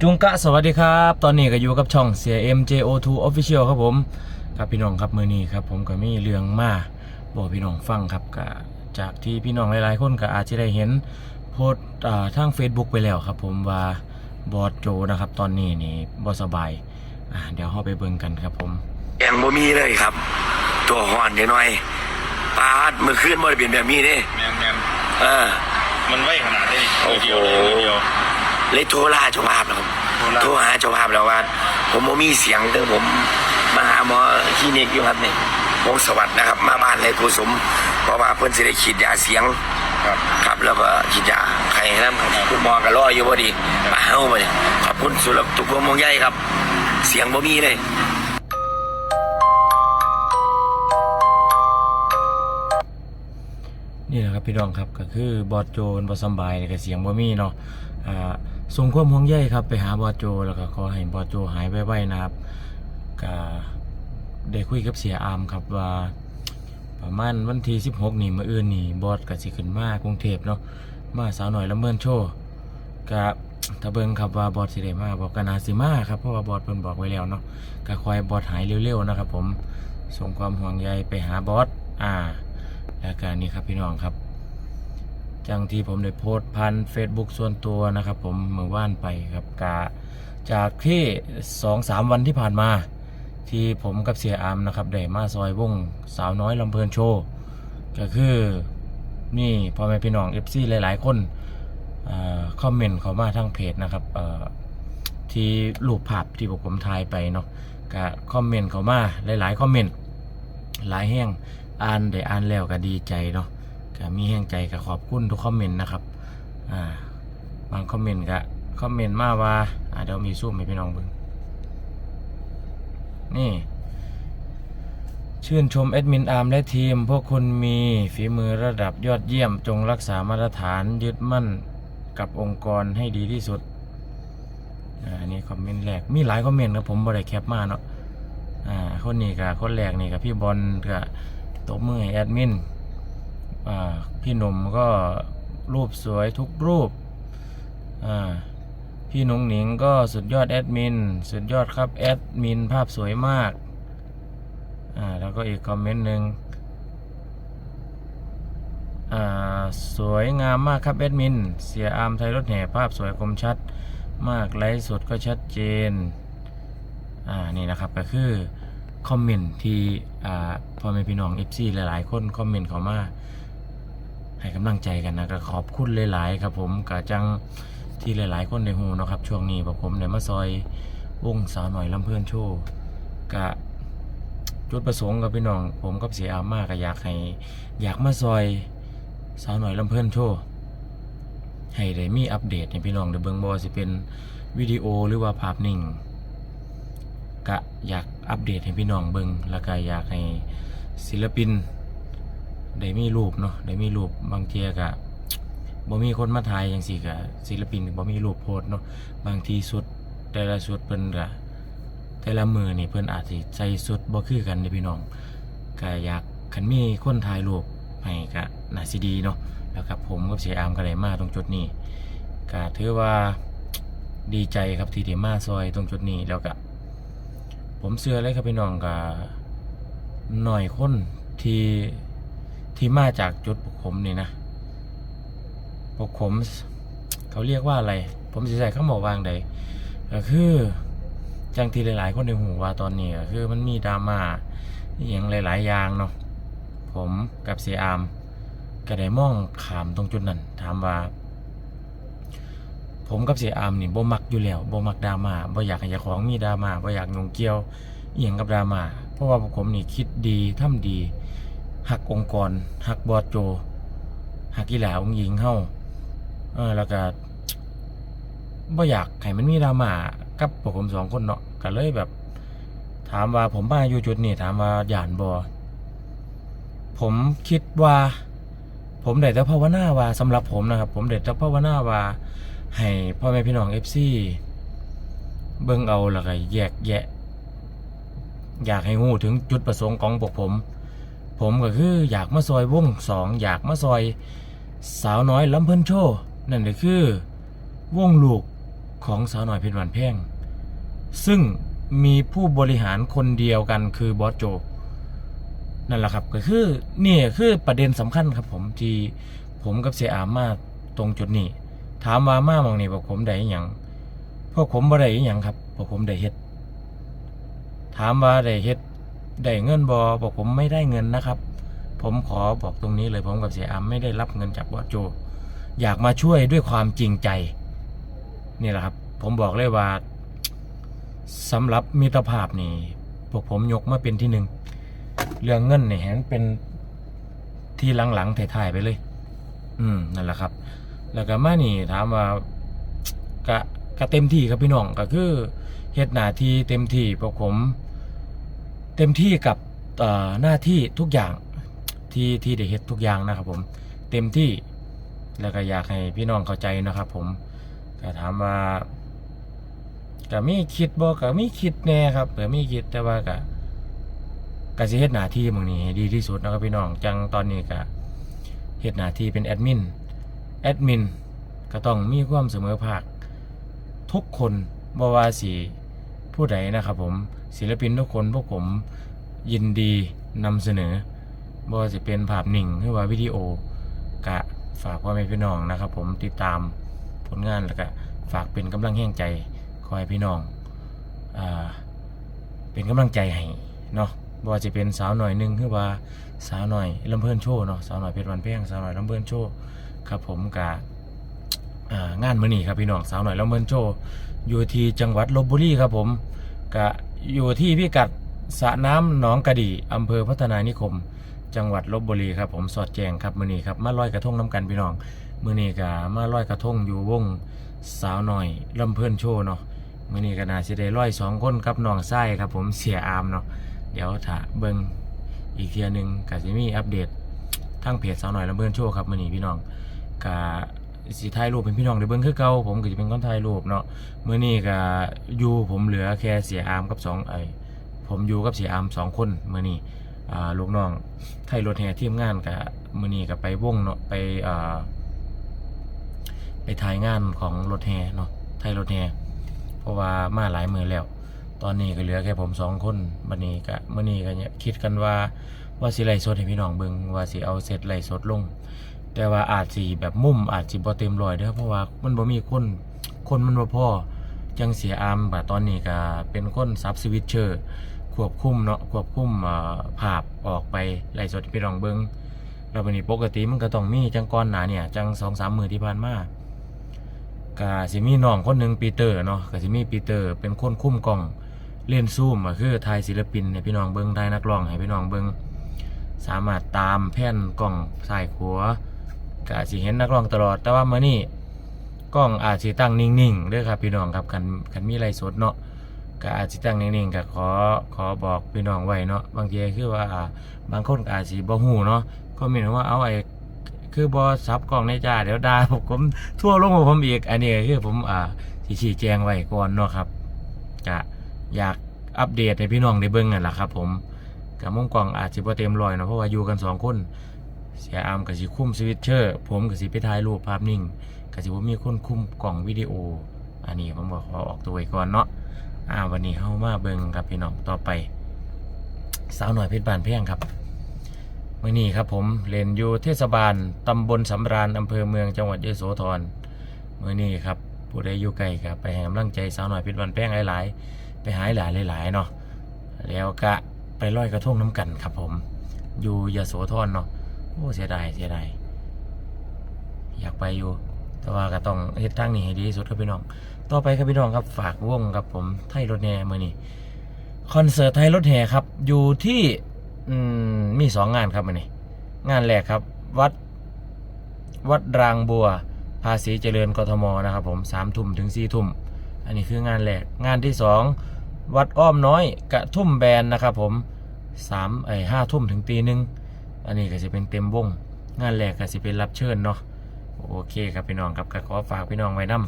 จุงกะสวัสดีครับ ตอนนี้ก็อยู่กับช่องเสีย MJO2 Official ครับผมครับพี่น้องครับมือนี้ครับ ผมก็มีเรื่องมาบอกพี่น้องฟังครับก็จากที่พี่น้องหลายๆ คนก็อาจจะได้เห็นโพสต์อ่าทาง Facebook ไปแล้วครับ ผมว่าบอสโจนะครับ ตอนนี้นี่บอสบายอ่าเดี๋ยวเราไปเบิ่งกันครับผมยังบ่มีเลยครับ ตัวห่อนเดี๋ยวหน่อยปาดมือขึ้นบ่ได้เป็นแบบนี้เด้แมนแมนเออมันไวขนาดนี้โอ้มือโหเดียวเลยมือเดียว เลยโทรลาเจ้าภาพนะครับโทรลาโทรหาเจ้าภาพแล้วว่า ผมบ่มีเสียงถึงผมมาหาหมอคลินิกอยู่ครับนี่วงสวัสดิ์นะครับ มาบ้านเลยโกสมเพราะว่าเพิ่นสิได้ฉีดยาเสียงครับครับแล้วก็ฉีดยาไข้น้ำครับคุณหมอก็รออยู่พอดีมาเฮาไปขอบคุณสุรทุกวงมงใหญ่ครับ เสียงบ่มีเลยนี่แหละครับพี่น้องครับก็คือบอสโจนบอสำบายแล้วก็เสียงบ่มีเนาะอ่า ส่งความห่วงใยครับ ไปหาบอโจ แล้วก็ขอให้บอโจหายไวๆนะครับก็ได้คุยกับเสียอามครับว่าประมาณวันที่16 นี่มื้ออื่นนี่บอสก็สิขึ้นมากรุงเทพเนาะมาสาวหน่อยละเมินโชว์ก็ถ้าเบิ่งครับว่าบอสสิได้มาบอกกันนาสิมาครับเพราะว่าบอสเพิ่นบอกไว้แล้วเนาะก็คอยบอสหายเร็วๆนะครับผมส่งความห่วงใยไปหาบอสอ่า แล้วก็นี่ครับพี่น้องครับ จังที่ผมได้โพสต์พัน Facebook ส่วนตัวนะครับ ผมเมื่อว่านไปครับกาจากที่สองสามวันที่ผ่านมา ที่ผมกับเสียอามนะครับได้มาซอยวงสาวน้อยลำเพลินโชว์ก็คือนี่พ่อแม่พี่น้อง FC หลาย ๆ คนอาคอมเมนต์เขามาทางเพจนะครับที่รูปภาพที่ผมถ่ายไปเนาะก็คอมเมนต์เขามาหลายๆคอมเมนต์หลายแห้งอ่านได้อ่านแล้วก็ดีใจเนาะ ก็มีแห้งใจก็ขอบคุณทุกคอมเมนต์นะครับอ่าบางคอมเมนต์ก็คอมเมนต์มาว่าอ่าเดี๋ยวมีซูมให้พี่น้องเบิ่งนี่ ชื่นชมแอดมินอาร์มและทีม พวกคุณมีฝีมือระดับยอดเยี่ยมจงรักษามาตรฐานยึดมั่นกับองค์กรให้ดีที่สุดอ่าอันนี้คอมเมนต์แรก มีหลายคอมเมนต์นะผมบ่ได้แคปมาเนาะอ่าคนนี้กับคนแรกนี่กับพี่บอลกับตบมือให้แอดมิน พี่หนุ่มก็รูปสวยทุกรูป พี่หนุ่งหนิงก็สุดยอดแอดมิน สุดยอดครับแอดมินภาพสวยมาก แล้วก็อีกคอมเมนต์หนึ่งสวยงามมากครับแอดมิน เสียอามไทยรถแห่ภาพสวยคมชัด มากไลฟ์สดก็ชัดเจน อ่า นี่นะครับก็คือคอมเมนต์ที่อ่าพ่อแม่พี่น้อง FC หลาย ๆ คนคอมเมนต์เขามา ให้กำลังใจกันนะก็ขอบคุณหลาย ๆ ครับผมกะจังที่หลาย ๆ คนในหูนะครับ ช่วงนี้พวกผมเนี่ยมาซอยวงสาวหน่อยลำเพื่อนโชว์กะจุดประสงค์กับพี่น้อง ผมกับเสียอามมากก็อยากให้อยากมาซอยสาวหน่อยลำเพื่อนโชว์ให้ได้มีอัปเดตให้พี่น้องได้เบิ่งบ่สิเป็นวิดีโอหรือว่าภาพนิ่งก็อยากอัปเดตให้พี่น้องเบิงแล้วก็อยากให้ศิลปิน ได้มีรูปเนาะได้มีรูปบางเทียก็บ่มีคนมาถ่ายอย่างสี่ก็ศิลปินบ่มีรูปโพสเนาะบางทีสุดแต่ละสุดเพิ่นก็แต่ละมือนี่เพิ่นอาจสิใส่สุดบ่คือกันเด้พี่น้องก็อยากคันมีคนถ่ายรูปให้ก็น่าสิดีเนาะแล้วกับผมกับเสียอามก็ได้มาตรงจุดนี้ก็ถือว่าดีใจครับที่ได้มาซอยตรงจุดนี้แล้วก็ผมเชื่อเลยครับพี่น้องกับหน่อยคนที่ ที่มาจากจุดพวกผมนี่นะพวกผมเขาเรียกว่าอะไร ผมสิใส่ข้าหมอวางใดก็คือจังทีหลาย ๆ คนในหูว่าตอนนี้ก็คือมันมีดราม่าอย่างหลาย ๆ อย่างเนาะผมกับเสียอามก็ได้มองขามตรงจุดนั้น ถามว่า ผมกับเสียอามนี่บ่มักอยู่แล้วบ่มักดราม่าบ่อยากให้เจ้าของมีดราม่าบ่อยากงงเกี่ยวเอียงกับดราม่าเพราะว่าผมนี่คิดดีทำดี หักองค์กรหักบอสโจหักกีฬาองค์หญิงเฮาเออแล้วก็บ่อยากให้มันมีดราม่ากับพวกผมสองคนเนาะก็เลยแบบ ถามว่าผมมาอยู่จุดนี้ถามว่ายานบ่ผมคิดว่า ผมได้แต่ภาวนาว่าสำหรับผมนะครับ ผมได้แต่ภาวนาว่า ให้พ่อแม่พี่น้องเอฟซีเบิ่งเอาแล้วก็แยกแยะ อยากให้หูถึงจุดประสงค์ของพวกผม ผมก็คืออยากมาซอยวงสองอยากมาซอย สาวน้อยลำเพิ่นโชว์นั่นก็คือ วงลูกของสาวน่อยเพชรหวานแพ่งซึ่งมีผู้บริหารคนเดียวกันคือบอสโจนั่นแหละครับก็คือนี่คือประเด็นสำคัญครับผมที่ผมกับเสียอามมาตรงจุดนี้ ถามว่ามามองนี่พวกผมได้อย่างพวกผมบ่ได้อย่างครับพวกผมได้เฮ็ด ถามว่าได้เฮ็ด ได้เงินบอบอกผมไม่ได้เงินนะครับ ผมขอบอกตรงนี้เลยผมกับเสียอามไม่ได้รับเงินจากบอโจ อยากมาช่วยด้วยความจริงใจ นี่แหละครับ ผมบอกเลยว่าสำหรับมิตรภาพนี่พวกผมยกมาเป็นที่หนึ่งเรื่องเงินเนี่ยเห็นเป็นที่หลังๆถ่ายๆไปเลย อืมนั่นแหละครับ แล้วก็มานี่ถามว่ากะกะเต็มที่ครับพี่น้องก็คือเฮ็ดหน้าที่เต็มที่พวกผม เต็มที่กับหน้าที่ทุกอย่างที่ที่ได้เฮ็ดทุกอย่างนะครับ ผมเต็มที่แล้วก็อยากให้พี่น้องเข้าใจนะครับ ผมก็ถามว่าก็มีคิดบ่ก็มีคิดแน่ครับก็มีคิดแต่ว่าก็ก็สิเฮ็ดหน้าที่มึงนี้ให้ดีที่สุดนะครับพี่น้องจังตอนนี้ก็เฮ็ดหน้าที่เป็นแอดมินแอดมินก็ต้องมีความเสมอภาคทุกคนบ่ว่าสิ ผู้ใดนะครับผมศิลปินทุกคนพวกผมยินดีนำเสนอบ่ว่าสิเป็นภาพนิ่งหรือว่าวิดีโอกะฝากพ่อแม่พี่น้องนะครับ ผมติดตามผลงานแล้วก็ฝากเป็นกำลังแห่งใจคอยพี่น้องอ่าเป็นกำลังใจให้เนาะบ่จะเป็นสาวหน่อยหนึงหรือว่าสาวหน่อยลำเพลินโชว์เนาะสาวหน่อยเพชรวันเพียงสาวหน่อยลำเพลินโชว์ครับผมกะ งานมื้อนี้ครับพี่น้องสาวหน่อยแล้วเมินโจอยู่ที่จังหวัดลบบุรีครับผมก็อยู่ที่พิกัดสระน้ำหนองกระดีอำเภอพัฒนานิคม จังหวัดลบบุรีครับผมสอดแจงครับมื้อนี้ครับมาลอยกระทงน้ำกันพี่น้องมื้อนี้ก็มาลอยกระทงอยู่วงสาวหน่อยลำเพิ่นโชว์เนาะมื้อนี้ก็น่าสิได้ลอยสองคนกับน้องไส้ครับผมเสียอามเนาะเดี๋ยวถ้าเบิ่งอีกเทียหนึงก็สิมีอัปเดตทางเพจสาวหน่อยลำเพิ่นโชว์ครับมื้อนี้พี่น้องก็ สิถ่ายรูปเป็นพี่น้องได้เบิ่งคือเก่าผมก็จะเป็นคนถ่ายรูปเนาะมื้อนี้ก็อยู่ผมเหลือแค่เสียอามกับสองไอ้ผมอยู่กับเสียอามสองคนมื้อนี้อ่าลูกน้องไทยรถแห่ทีมงานก็มื้อนี้ก็ไปวงเนาะไปอ่าไปถ่ายงานของรถแห่เนาะไทยรถแห่เพราะว่ามาหลายมือแล้ว ตอนนี้ก็เหลือแค่ผมสองคนบัดนี้ก็มื้อนี้ก็เนี่ยคิดกันว่าว่าสิไล่สดให้พี่น้องเบิ่งว่าสิเอาเสร็จไล่สดลง แต่ว่าอาจสิแบบมุมอาจสิบ่เต็มรอยเด้อเพราะว่ามันบ่มีคนคนมันบ่พอจังเสียอามแบบตอนนี้ก็เป็นคนซับสวิตเชอร์ควบคุมเนาะควบคุมเอ่อภาพออกไปไล่สดให้พี่น้องเบิงแล้วบัดนี้ปกติมันก็ต้องมีจังก่อนหนาเนี่ยจัง2-3มื้อที่ผ่านมาก็สิมีน้องคนหนึ่งปีเตอร์เนาะก็สิมีปีเตอร์เป็นคนคุ้มกล้องเล่นซูมก็คือถ่ายศิลปินให้พี่น้องเบิงถ่ายนักร้องให้พี่น้องเบิงสามารถตามแผ่นกล้องซ้ายขวา ก็อาจสิเห็นนักร้องตลอด แต่ว่ามื้อนี้กล้องอาจสิตั้งนิ่งๆเด้อครับพี่น้องครับคันคันมีไลฟ์สดเนาะก็อาจสิตั้งนิ่งๆก็ขอขอบอกพี่น้องไว้เนาะบางทีคือว่าบางคนก็อาจสิบ่ฮู้เนาะก็มีว่าเอาไอ้คือบ่ซับกล้องในจ้าเดี๋ยวด่าผมทั่วลงกับผมอีก อันนี้คือผมอ่าสิชี้แจงไว้ก่อนเนาะครับก็อยากอัปเดตให้พี่น้องได้เบิ่งนั่นล่ะครับ ผมกับมุมกล้องอาจสิบ่เต็มรอยเนาะเพราะว่าอยู่กันสองคน เสียอามกับสิคุ้มสวิตเชอร์ ผมกับสิไปถ่ายรูปภาพนิ่งกับสิว่ามีคนคุ้มกล่องวิดีโอ อันนี้ผมบอกขอออกตัวไว้ก่อนเนาะอ่าวันนี้เข้ามาเบิงครับพี่น้องต่อไป สาวหน่อยเพชรบานแพงครับเมื่อนี้ครับผมเล่นอยู่เทศบาลตำบลสำราญอำเภอเมืองจังหวัดยโสธรเมื่อนี้ครับผู้ใดอยู่ไกลครับไปให้กำลังใจสาวหน่อยเพชรบานแพงหลายๆ ไปหายหลายหลายๆเนาะแล้วก็ไปลอยกระทงน้ำกันครับผม อยู่ยโสธรเนาะ โอ้เสียดายเสียดายอยากไปอยู่ แต่ว่าก็ต้องเฮ็ดทางนี้ให้ดีที่สุดครับพี่น้อง ต่อไปครับพี่น้องครับฝากวงครับผมไทยรถแห่มือนี้คอนเสิร์ตไทยรถแห่ครับ อยู่ที่อืมมีสองงานครับมือนี้งานแรกครับ วัดวัดรางบัว ภาษีเจริญกทมนะครับผมสามทุ่มถึงสี่ทุ่มอันนี้คืองานแรกงานที่สองวัดอ้อมน้อยกระทุ่มแบนนะครับผมสามไอห้าทุ่มถึงตีหนึ่ง อันนี้ก็จะเป็นเต็มวงงานแรกก็จะเป็นรับเชิญเนาะโอเคครับพี่น้องครับก็ขอฝากพี่น้องไว้นํ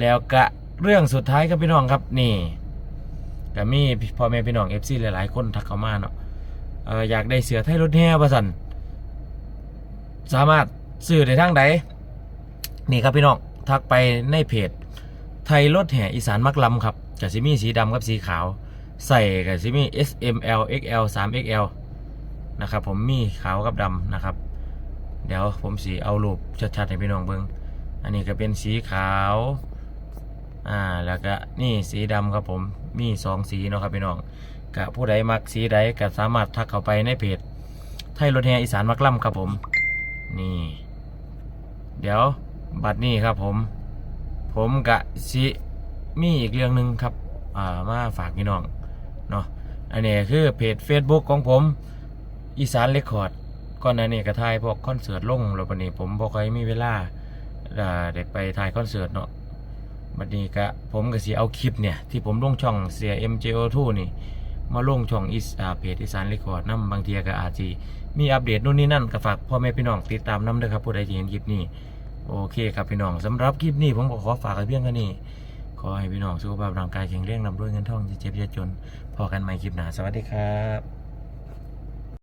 แล้วก็เรื่องสุดท้ายครับพี่น้องครับนี่ก็มีพ่อแม่พี่น้องเอฟซีหลายๆ คนทักเข้ามาเนาะเอออยากได้เสือไทยรถแห่ประสันสามารถซื้อได้ทางใดนี่ครับพี่น้องทักไปในเพจ ไทยรถแห่อีสานมักลำครับกับซิมีสีดำกับสีขาว ใส่กับซิมี S M L X L 3 X L นะครับ ผมมีขาวกับดำนะครับ เดี๋ยวผมสีเอารูปชัดๆให้พี่น้องเบิ่งอันนี้ก็เป็นสีขาวอ่าแล้วก็นี่สีดำครับผมมีสองสีเนาะครับพี่น้องกะผู้ใดมักสีใดก็สามารถทักเข้าไปในเพจไทยรถแห่อีสานมักล่ำครับผม นี่ เดี๋ยวบัดนี้ครับผม ผมกะสิมีอีกเรื่องหนึ่งครับอ่ามาฝากพี่น้องเนาะอันนี้คือเพจ Facebook ของผม อีสานเรคคอร์ดก่อนหน้านี้ก็ถ่ายพวกคอนเสิร์ตลงแล้ววันนี้ผมบ่ค่อยมีเวลาได้ไปถ่ายคอนเสิร์ตเนาะบัดนี้ก็ผมก็สิเอาคลิปเนี่ย ที่ผมลงช่องเสีย MJO2 นี่ มาลงช่องอีสาเพจอีสานเรคคอร์ดนํบางทีก็อาจสิมีอัปเดตนู่นนี่นั่นก็ฝากพ่อแม่พี่น้องติดตามนํเด้อครับผู้ใดที่เห็นคลิปนี้โอเคครับพี่น้องสำหรับคลิปนี้ผมก็ขอฝากไว้เพียงแค่นี้ขอให้พี่น้องสุขภาพร่างกายแข็งแรงนำด้วยเงินทองจะเจ็บจะจนพอกันใหม่คลิปหน้าสวัสดีครับ